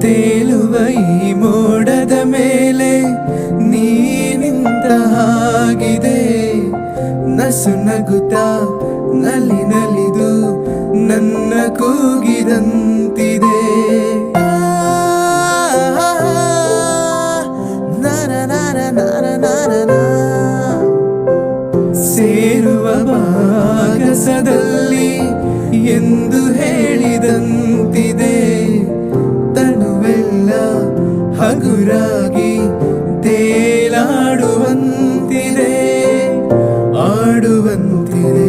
ತೇಲುವ ಮೋಡದ ಮೇಲೆ ನೀನಿಂದ ಹಾಗಿದೆ. ನಸು ನಗುತ್ತ ನಲಿ ನಲಿದು ನನ್ನ ಕೂಗಿದಂತಿದೆ. ಸೇರುವ ಭಾಗಸದಲ್ಲಿ ಎಂದು ಹೇಳಿದಂತಿದೆ.